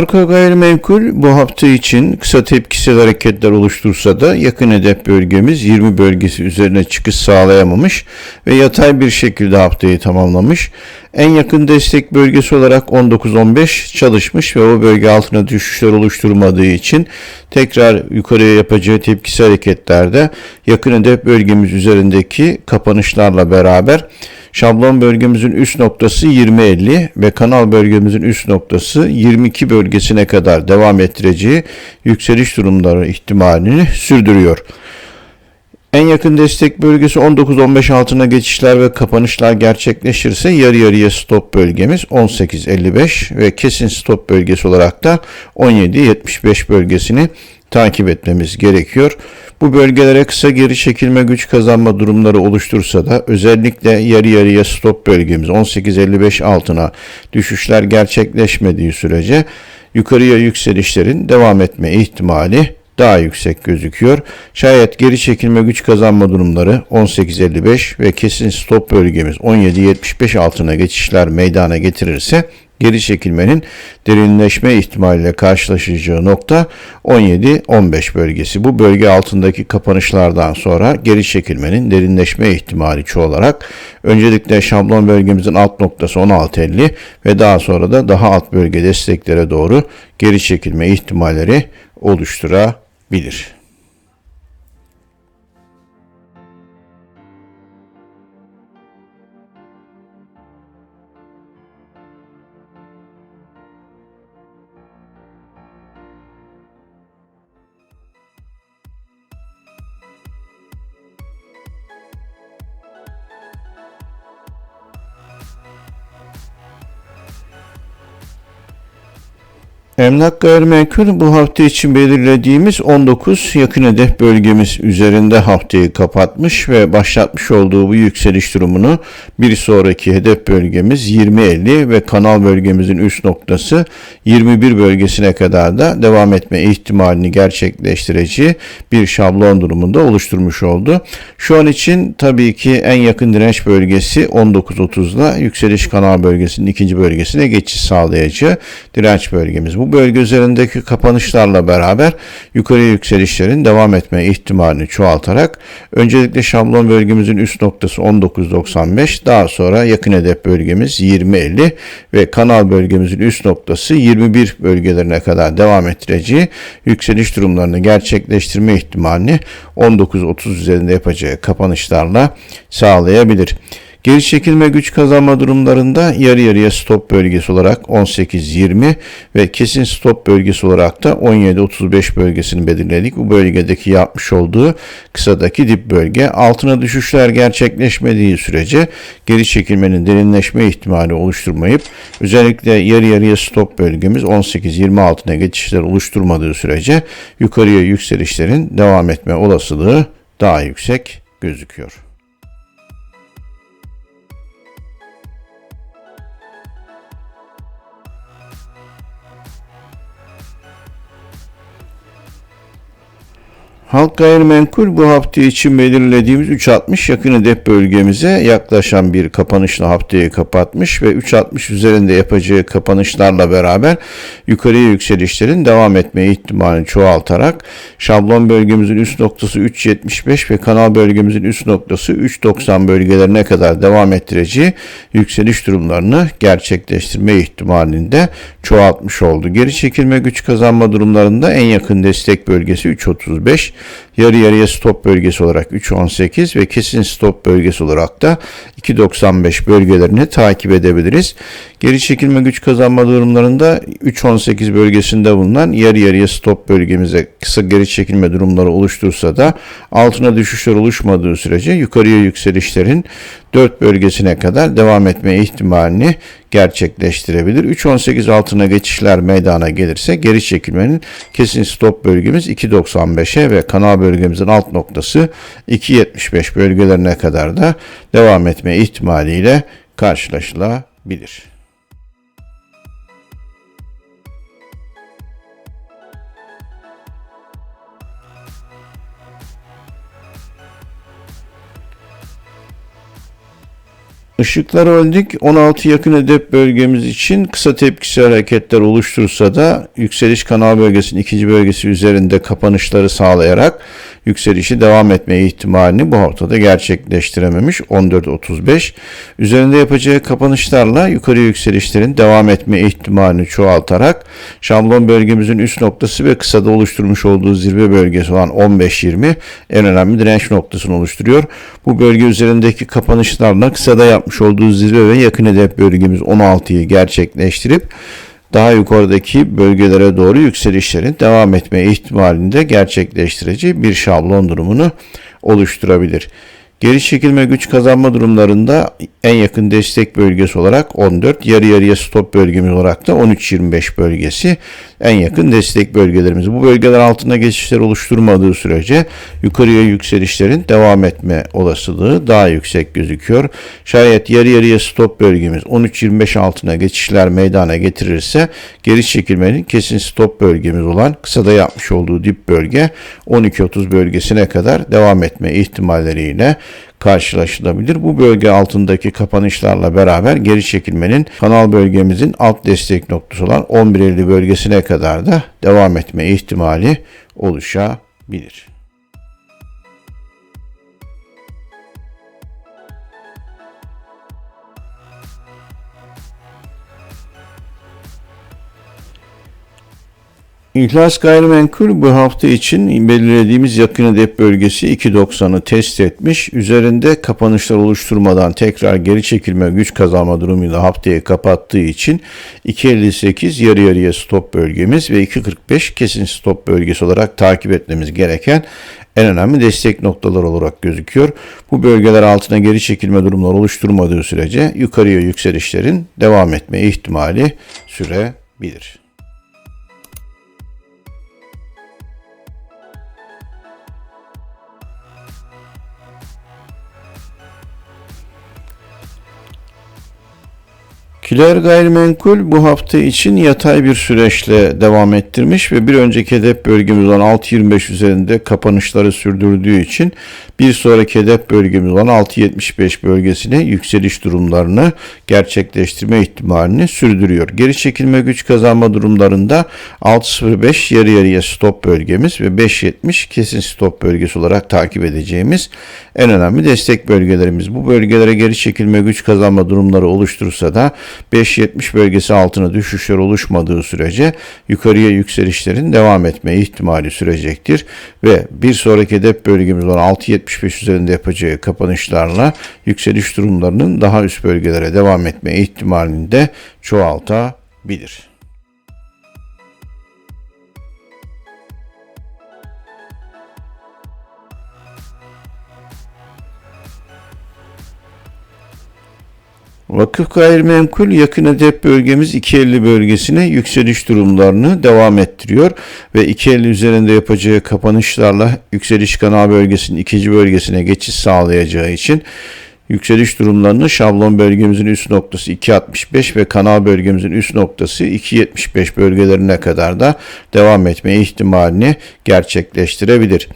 Halka gayrimenkul bu hafta için kısa tepkisel hareketler oluştursa da yakın hedef bölgemiz 20 bölgesi üzerine çıkış sağlayamamış ve yatay bir şekilde haftayı tamamlamış. En yakın destek bölgesi olarak 19-15 çalışmış ve o bölge altına düşüşler oluşturmadığı için tekrar yukarıya yapacağı tepkisel hareketlerde yakın hedef bölgemiz üzerindeki kapanışlarla beraber Şablon bölgemizin üst noktası 20-50 ve kanal bölgemizin üst noktası 22 bölgesine kadar devam ettireceği yükseliş durumları ihtimalini sürdürüyor. En yakın destek bölgesi 19-15 altına geçişler ve kapanışlar gerçekleşirse yarı yarıya stop bölgemiz 18-55 ve kesin stop bölgesi olarak da 17-75 bölgesini takip etmemiz gerekiyor. Bu bölgelere kısa geri çekilme güç kazanma durumları oluştursa da özellikle yarı yarıya stop bölgemiz 18.55 altına düşüşler gerçekleşmediği sürece yukarıya yükselişlerin devam etme ihtimali daha yüksek gözüküyor. Şayet geri çekilme güç kazanma durumları 18.55 ve kesin stop bölgemiz 17.75 altına geçişler meydana getirirse geri çekilmenin derinleşme ihtimaliyle karşılaşacağı nokta 17-15 bölgesi. Bu bölge altındaki kapanışlardan sonra geri çekilmenin derinleşme ihtimali çoğalarak öncelikle şablon bölgemizin alt noktası 16.50 ve daha sonra da daha alt bölge desteklere doğru geri çekilme ihtimalleri oluşturabilir. Emlak gayrimenkul bu hafta için belirlediğimiz 19 yakın hedef bölgemiz üzerinde haftayı kapatmış ve başlatmış olduğu bu yükseliş durumunu bir sonraki hedef bölgemiz 20-50 ve kanal bölgemizin üst noktası 21 bölgesine kadar da devam etme ihtimalini gerçekleştireceği bir şablon durumunda oluşturmuş oldu. Şu an için tabii ki en yakın direnç bölgesi 19.30'da yükseliş kanal bölgesinin ikinci bölgesine geçiş sağlayacağı direnç bölgemiz. Bu bölge üzerindeki kapanışlarla beraber yukarı yükselişlerin devam etme ihtimalini çoğaltarak öncelikle şablon bölgemizin üst noktası 19.95 daha sonra yakın hedef bölgemiz 20.50 ve kanal bölgemizin üst noktası 21 bölgelerine kadar devam ettireceği yükseliş durumlarını gerçekleştirme ihtimalini 19.30 üzerinde yapacağı kapanışlarla sağlayabilir. Geri çekilme güç kazanma durumlarında yarı yarıya stop bölgesi olarak 18-20 ve kesin stop bölgesi olarak da 17-35 bölgesini belirledik. Bu bölgedeki yapmış olduğu kısadaki dip bölge altına düşüşler gerçekleşmediği sürece geri çekilmenin derinleşme ihtimali oluşturmayıp özellikle yarı yarıya stop bölgemiz 18-20 altına geçişler oluşturmadığı sürece yukarıya yükselişlerin devam etme olasılığı daha yüksek gözüküyor. Halk gayrimenkul bu hafta için belirlediğimiz 3.60 yakın hedef bölgemize yaklaşan bir kapanışla haftayı kapatmış ve 3.60 üzerinde yapacağı kapanışlarla beraber yukarıya yükselişlerin devam etme ihtimalini çoğaltarak şablon bölgemizin üst noktası 3.75 ve kanal bölgemizin üst noktası 3.90 bölgelerine kadar devam ettireceği yükseliş durumlarını gerçekleştirme ihtimalini de çoğaltmış oldu. Geri çekilme güç kazanma durumlarında en yakın destek bölgesi 3.35 yarı yarıya stop bölgesi olarak 3.18 ve kesin stop bölgesi olarak da 2.95 bölgelerini takip edebiliriz. Geri çekilme güç kazanma durumlarında 3.18 bölgesinde bulunan yarı yarıya stop bölgemize kısa geri çekilme durumları oluştursa da altına düşüşler oluşmadığı sürece yukarıya yükselişlerin 4 bölgesine kadar devam etme ihtimalini gerçekleştirebilir. 3.18 altına geçişler meydana gelirse geri çekilmenin kesin stop bölgemiz 2.95'e ve kanal bölgemizin alt noktası 2.75 bölgelerine kadar da devam etme ihtimaliyle karşılaşılabilir. Işıklar öldük. 16 yakın hedef bölgemiz için kısa tepkisi hareketler oluştursa da yükseliş kanal bölgesinin ikinci bölgesi üzerinde kapanışları sağlayarak yükselişi devam etme ihtimalini bu haftada gerçekleştirememiş 14.35. Üzerinde yapacağı kapanışlarla yukarı yükselişlerin devam etme ihtimalini çoğaltarak şablon bölgemizin üst noktası ve kısada oluşturmuş olduğu zirve bölgesi olan 15.20 en önemli direnç noktasını oluşturuyor. Bu bölge üzerindeki kapanışlarla kısada yapmış olduğu zirve ve yakın hedef bölgemiz 16'yı gerçekleştirip daha yukarıdaki bölgelere doğru yükselişlerin devam etme ihtimalini de gerçekleştireceği bir şablon durumunu oluşturabilir. Geri çekilme güç kazanma durumlarında en yakın destek bölgesi olarak 14, yarı yarıya stop bölgemiz olarak da 13-25 bölgesi en yakın destek bölgelerimiz. Bu bölgeler altında geçişler oluşturmadığı sürece yukarıya yükselişlerin devam etme olasılığı daha yüksek gözüküyor. Şayet yarı yarıya stop bölgemiz 13-25 altına geçişler meydana getirirse geri çekilmenin kesin stop bölgemiz olan kısada yapmış olduğu dip bölge 12-30 bölgesine kadar devam etme ihtimalleriyle karşılaşılabilir. Bu bölge altındaki kapanışlarla beraber geri çekilmenin kanal bölgemizin alt destek noktası olan 11.50 bölgesine kadar da devam etme ihtimali oluşabilir. İhlas Gayrimenkul bu hafta için belirlediğimiz yakın hedef bölgesi 2.90'ı test etmiş. Üzerinde kapanışlar oluşturmadan tekrar geri çekilme güç kazanma durumuyla haftayı kapattığı için 2.58 yarı yarıya stop bölgemiz ve 2.45 kesin stop bölgesi olarak takip etmemiz gereken en önemli destek noktalar olarak gözüküyor. Bu bölgeler altına geri çekilme durumları oluşturmadığı sürece yukarıya yükselişlerin devam etme ihtimali sürebilir. Kiler Gayrimenkul bu hafta için yatay bir süreçle devam ettirmiş ve bir önceki hedef bölgemiz olan 6.25 üzerinde kapanışları sürdürdüğü için bir sonraki hedef bölgemiz olan 6.75 bölgesine yükseliş durumlarını gerçekleştirme ihtimalini sürdürüyor. Geri çekilme güç kazanma durumlarında 6.05 yarı yarıya stop bölgemiz ve 5.70 kesin stop bölgesi olarak takip edeceğimiz en önemli destek bölgelerimiz. Bu bölgelere geri çekilme güç kazanma durumları oluşturursa da 5.70 bölgesi altına düşüşler oluşmadığı sürece yukarıya yükselişlerin devam etme ihtimali sürecektir ve bir sonraki hedef bölgemiz olan 6.75 üzerinde yapacağı kapanışlarla yükseliş durumlarının daha üst bölgelere devam etme ihtimalini de çoğaltabilir. Vakıf gayrimenkul yakın hedef bölgemiz 250 bölgesine yükseliş durumlarını devam ettiriyor ve 250 üzerinde yapacağı kapanışlarla yükseliş kanal bölgesinin ikinci bölgesine geçiş sağlayacağı için yükseliş durumlarını şablon bölgemizin üst noktası 2.65 ve kanal bölgemizin üst noktası 2.75 bölgelerine kadar da devam etme ihtimalini gerçekleştirebilir.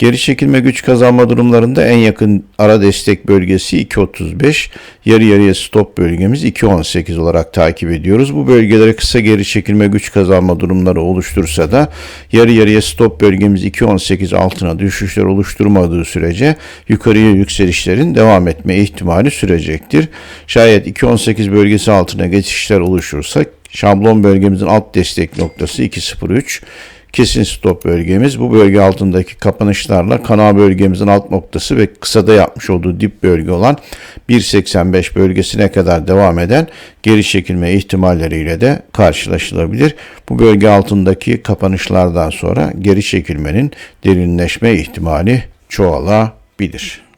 Geri çekilme güç kazanma durumlarında en yakın ara destek bölgesi 2.35, yarı yarıya stop bölgemiz 2.18 olarak takip ediyoruz. Bu bölgelere kısa geri çekilme güç kazanma durumları oluştursa da yarı yarıya stop bölgemiz 2.18 altına düşüşler oluşturmadığı sürece yukarıya yükselişlerin devam etme ihtimali sürecektir. Şayet 2.18 bölgesi altına geçişler oluşursa şablon bölgemizin alt destek noktası 2.03 kesin stop bölgemiz. Bu bölge altındaki kapanışlarla kanal bölgemizin alt noktası ve kısada yapmış olduğu dip bölge olan 1.85 bölgesine kadar devam eden geri çekilme ihtimalleriyle de karşılaşılabilir. Bu bölge altındaki kapanışlardan sonra geri çekilmenin derinleşme ihtimali çoğalabilir.